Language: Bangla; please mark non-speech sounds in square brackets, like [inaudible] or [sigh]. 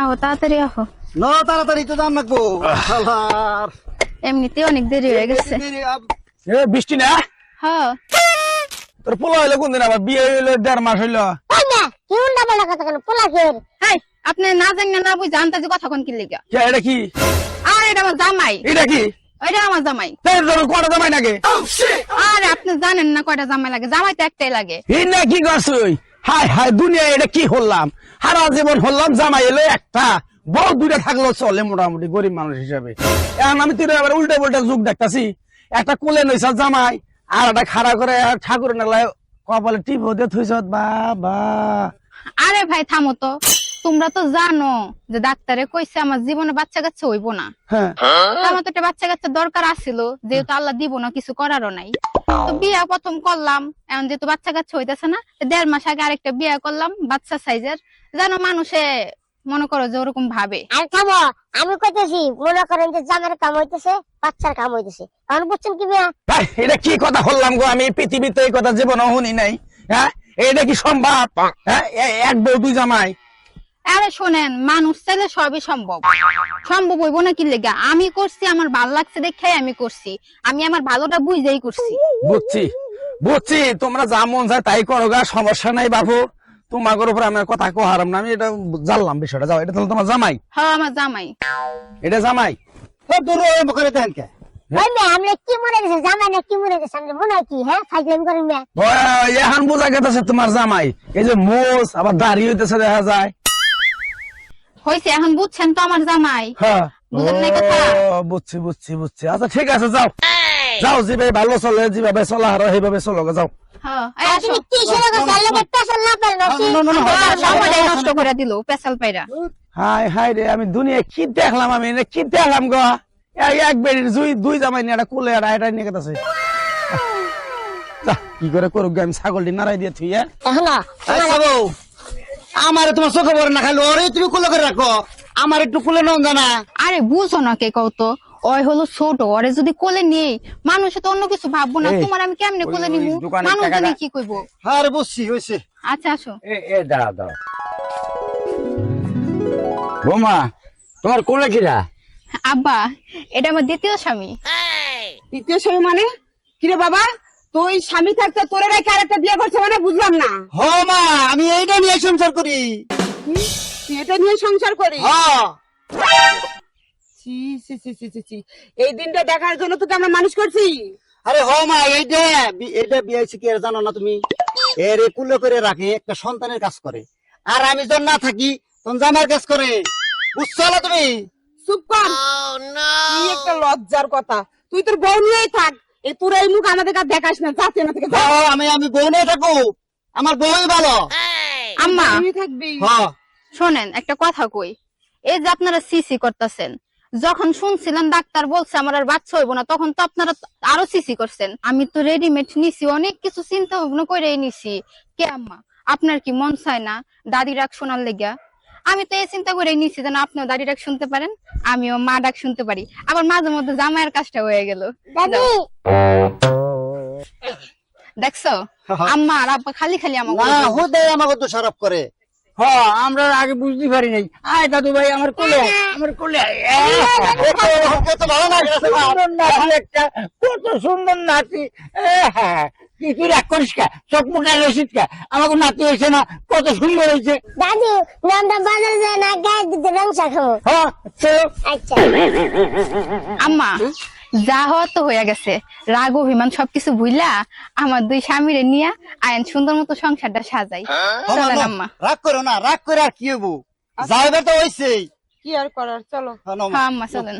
আহো তাড়াতাড়ি আহো। ন তাড়াতাড়ি তো দাম শালার। এমনিতে অনেক দেরি হয়ে গেছে। এ বৃষ্টি না? হ তোর পোলা হইল কোন দিন আবার? বিয়ে হইল দেড় মাস হইল। আপনি না জানেন না বুঝ জানতে যে কথা কোন কি লিগা? এটা কি? আর এটা আমার জামাই। এটা কি? ওইটা আমার জামাই। কটা জামাই নাকি আরে আপনি জানেন না কয়টা জামাই লাগে? জামাই তো একটাই লাগে। এই কি করছুই হাই হাই দুনিয়া এটা কি হলাম সারা জীবন হলাম জামাই এলো একটা। বড় দুইটা থাকল চলে মোটামুটি গরিব মানুষ হিসাবে। এখন আমি তুই আবার উল্টা উল্টা যুগ দেখতাছি। একটা কোলে নইসা জামাই আর একটা খাড়া করে ঠাকুর নালায় কপালে টিপ হতে থইস বাবা। আরে ভাই থামো তো। তোমরা তো জানো যে ডাক্তারে কইছে আমার জীবনে বাচ্চা কাচ্চা হইব না। হ্যাঁ। আমার তো একটা বাচ্চা কাচ্চা দরকার আছিল যেহেতু আল্লাহ দিব না কিছু করারও নাই। তো বিয়া প্রথম করলাম। এখন যেহেতু বাচ্চা কাচ্চা হইতেছে না দেড় মাস আগে আরেকটা বিয়া করলাম বাচ্চা সাইজের যেন মানুষে মনে করো যে ওরকম ভাবে। আর খাব আমি কইতেছি মনে করেন যে জামার কাম হইতেছে বাচ্চার কাম হইতেছে। কারণ বুঝছেন কি মিয়া ভাই, এটা কি কথা বললাম গো? আমি পৃথিবীতে এই কথা জীবন শুনি নাই। হ্যাঁ? এটা কি সম্ভব? হ্যাঁ? এক বউ দুই জামাই। আরে শোনেন মানুষ চাইলে সবই সম্ভব। সম্ভব হইব না কি লেগা? আমি করছি আমার ভালো লাগছে দেখে আমি করছি। আমি আমার ভালোটা বুঝেই করছি। বুঝছি বুঝছি তোমরা যা মন চায় তাই করো গা সমস্যা নাই বাবু তোমার উপর আমি কথা কো হারাম না আমি এটা জানলাম বিষয়টা যাও এটা তাহলে তোমার জামাই? হ্যাঁ আমার জামাই। এটা জামাই? ও দূর হয়ে বকরে দেন কে? ওই কি মনে গেছে জামাই না কি মনে গেছে আমরা মনে কি হ্যাঁ? এখন বোঝা গেছে তোমার জামাই। এই যে মোষ আবার দাড়ি হইতেছে দেখা যায়। হয়েছে এখন বুঝছেন তো আমার জামাই? হ্যাঁ। বুঝেন নাই কথা? বুঝছি বুঝছি বুঝছি। আচ্ছা ঠিক আছে যাও। যাও যেভাবে ভালো চলে যেভাবে চলা হারো সেইভাবে চলো যাও। হ্যাঁ আমি দুনিয়া কি দেখলাম আমি? কি দেখলাম গো? এক এক বেড়ির দুই দুই জামাই নিয়ে একটা কুলে আর এটা নিয়ে গেছে [laughs] কি করে করুক আমি ছাগলটি নাড়াই দিয়ে থুই হ্যাঁ? এখন আমারে তোমার চোখে পড়ে না খাইলো ওরে তুমি কুলে করে রাখো। আমার একটু কুলে নন জানা। আরে বুঝো না কে কও তো ওই হলো ছোট ওরে যদি কোলে নেই মানুষে তো অন্য কিছু ভাববো না তোমার আমি কেমনে কোলে নিবো? মানুষ জানি কি কইবো? আর বুঝছি হয়েছে আচ্ছা আসো। এ এ দাঁড়া দাঁড়া বোমা তোমার কোলে কিরা? আব্বা এটা আমার দ্বিতীয় স্বামী। দ্বিতীয় স্বামী মানে? কিরে বাবা? তুই স্বামী থাকতে তোরে রেখে আরেকটা বিয়ে করছে মানে বুঝলাম না। হ মা আমি এইটা নিয়ে সংসার করি। তুই এটা নিয়ে সংসার ছি। এই দিনটা দেখার জন্য তোকে আমরা মানুষ করছি? আরে হ মা এইটা বিয়ে হয়েছে কি আর জানো না তুমি? এর কুলে করে রাখে একটা সন্তানের কাজ করে। আর আমি যখন না থাকি তখন জামার কাজ করে। বুঝছ না তুমি? চুপ কর। কি একটা লজ্জার কথা। তুই তোর বউ নিয়েই থাক। এই তোর এই মুখ আমাদের কাছে দেখাস না যাতে না থেকে হ্যাঁ, আমি আমি বউ নিয়ে থাকব। আমার বউই ভালো। আম্মা। থাকবি। হ্যাঁ। শোনেন একটা কথা কই। এই যে আপনারা সিসি করতেছেন যখন শুনছিলেন ডাক্তার বলছে আমার আর বাচ্চা হইব না তখন তো আপনারা আরও সিসি করছেন। আমি তো রেডিমেড নিছি অনেক কিছু চিন্তা ভাবনা করে নিছি। কে আম্মা? আপনার কি মন চায় না? দাদি ডাক শোনার লেগা আমি তো এই চিন্তা করে নিছি যেন আপনিও দাদি ডাক শুনতে পারেন আমিও মা ডাক শুনতে পারি আবার মাঝে মধ্যে জামাইয়ের কাজটা হয়ে গেল দেখছ আম্মা আর আব্বা খালি খালি আমাকে না হুদে আমাকে তো সারাপ করে হ আমরা আগে বুঝতে পারি নাই আয় দাদু ভাই আমার কোলে আমার কোলে কত সুন্দর নাতি হ্যাঁ, তুই রাগ করিস কা? চোখ মুখে রসিদ কা? আমাকে নাতি হয়েছে না? কত সুন্দর হয়েছে। দাদু নামটা বাজারে যায় না গায়ে দিতে ব্যবসা খাব। হ্যাঁ চলো। আচ্ছা। আম্মা যা হওয়া তো হয়ে গেছে। রাগ অভিমান সবকিছু ভুইলা আমার দুই স্বামীরে নিয়ে আয়ন সুন্দর মতো সংসারটা সাজাই। চলেন আম্মা। রাগ করো না রাগ করে আর কি হব? যাইবে তো হইছেই। কি আর করার? চলো। হ্যাঁ। হ্যাঁ আম্মা চলেন।